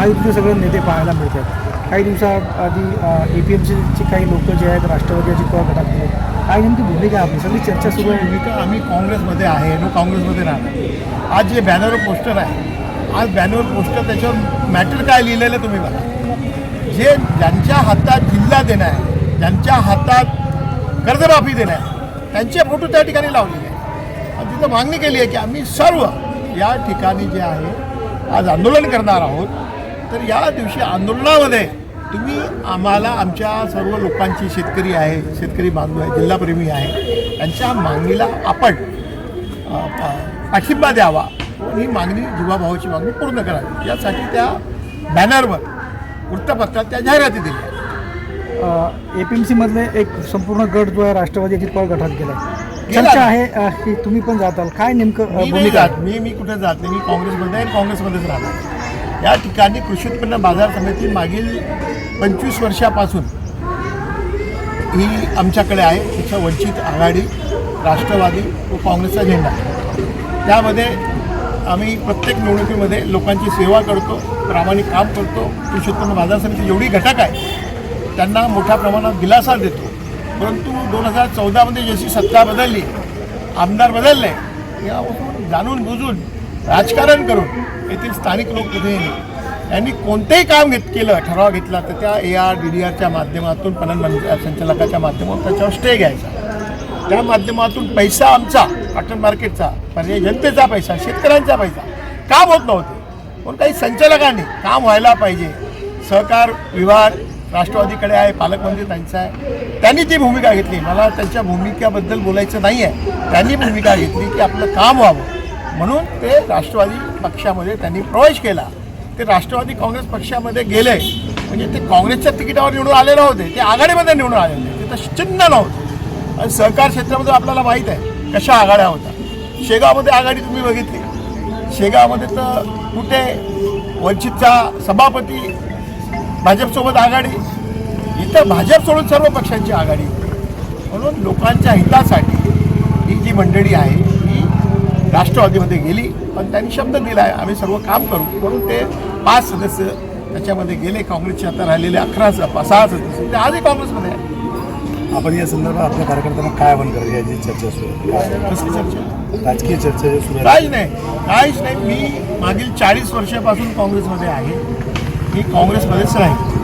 महायुतीचे सगळे नेते पाहायला मिळतात. काही दिवसाआधी ए पी एम सीचे काही लोक जे आहेत राष्ट्रवादीची पवार गटात काय नेमकी भूमिका आपली सगळी चर्चा सुरू आहे. भूमिका आम्ही काँग्रेसमध्ये आहे नो काँग्रेसमध्ये राहणार. आज जे बॅनरवर पोस्टर आहे आज बॅनरवर पोस्टर त्याच्यावर मॅटर काय लिहिलेलं आहे तुम्ही बघा. जे ज्यांच्या हातात जिल्हा देणं आहे ज्यांच्या हातात कर्जमाफी देणं आहे त्यांचे फोटो त्या ठिकाणी लावलेले आहे आणि तिथं मागणी केली आहे की आम्ही सर्व या ठिकाणी जे आहे आज आंदोलन करणार आहोत. तर या दिवशी आंदोलनामध्ये तुम्ही आम्हाला आमच्या सर्व लोकांची शेतकरी आहे शेतकरी बांधव आहे जिल्हाप्रेमी आहे त्यांच्या मागणीला आपण पाठिंबा द्यावा. ही मागणी जीवाभावाची मागणी पूर्ण करावी. यासाठी त्या बॅनरवर वृत्तपत्रात त्या जाहिराती दिल्या ए पी एम सीमधले एक संपूर्ण गट जो आहे राष्ट्रवादी अजित पवार गटात गेला. चर्चा आहे की तुम्ही पण जाताल. काय नेमकं भूमिका? मी मी कुठे जात नाही. मी काँग्रेसमध्ये आहे काँग्रेसमध्येच राहणार. या ठिकाणी कृषी उत्पन्न बाजार समिती मागील पंचवीस वर्षापासून ही आमच्याकडे आहे. तिच्या वंचित आघाडी राष्ट्रवादी व काँग्रेसचा झेंडा त्यामध्ये आम्ही प्रत्येक निवडणुकीमध्ये लोकांची सेवा करतो प्रामाणिक काम करतो. कृषी उत्पन्न बाजार समिती जेवढी घटक आहे त्यांना मोठ्या प्रमाणात दिलासा देतो. परंतु दोन हजार चौदामध्ये जशी सत्ता बदलली आमदार बदलले यापासून जाणून बुजून राजकारण करून येथील स्थानिक लोकप्रतिनिधी यांनी कोणतेही काम घेत केलं ठराव घेतला तर त्या ए आर डी डी आरच्या माध्यमातून पणन संचालकाच्या माध्यमातून त्याच्यावर स्टे घ्यायचा. त्या माध्यमातून पैसा आमचा कॉटन मार्केटचा पर्याय जनतेचा पैसा शेतकऱ्यांचा पैसा काम होत नव्हते. पण काही संचालकांनी काम व्हायला पाहिजे. सहकार विभाग राष्ट्रवादीकडे आहे पालकमंत्री त्यांचा आहे. त्यांनी ती भूमिका घेतली. मला त्यांच्या भूमिकेबद्दल बोलायचं नाही आहे त्यांनी भूमिका घेतली की आपलं काम व्हावं. म्हणून ते राष्ट्रवादी पक्षामध्ये त्यांनी प्रवेश केला. ते राष्ट्रवादी काँग्रेस पक्षामध्ये गेले. म्हणजे ते काँग्रेसच्या तिकिटावर निवडून आले नव्हते. ते आघाडीमध्ये निवडून आलेले तर चिन्ह नव्हतं. आणि सहकार क्षेत्रामध्ये आपल्याला माहीत आहे कशा आघाड्या होत्या. शेगावमध्ये आघाडी तुम्ही बघितली. शेगावमध्ये तर कुठे वंचितचा सभापती भाजपसोबत आघाडी इथं भाजप सोडून सर्व पक्षांची आघाडी. म्हणून लोकांच्या हितासाठी ही जी मंडळी आहे राष्ट्रवादीमध्ये गेली पण त्यांनी शब्द दिला आहे आम्ही सर्व काम करू. म्हणून ते पाच सदस्य त्याच्यामध्ये गेले काँग्रेसचे आता राहिलेले अकरा सहा सदस्य. ते आजही काँग्रेसमध्ये आहे आपण या संदर्भात आपल्या कार्यकर्त्यांना काय आवाहन करायचं याची चर्चा सुरू आहे. कसली चर्चा? राजकीय चर्चा सुरू काहीच नाही. काहीच नाही. मी मागील चाळीस वर्षापासून काँग्रेसमध्ये आहे. मी काँग्रेसमध्येच राहील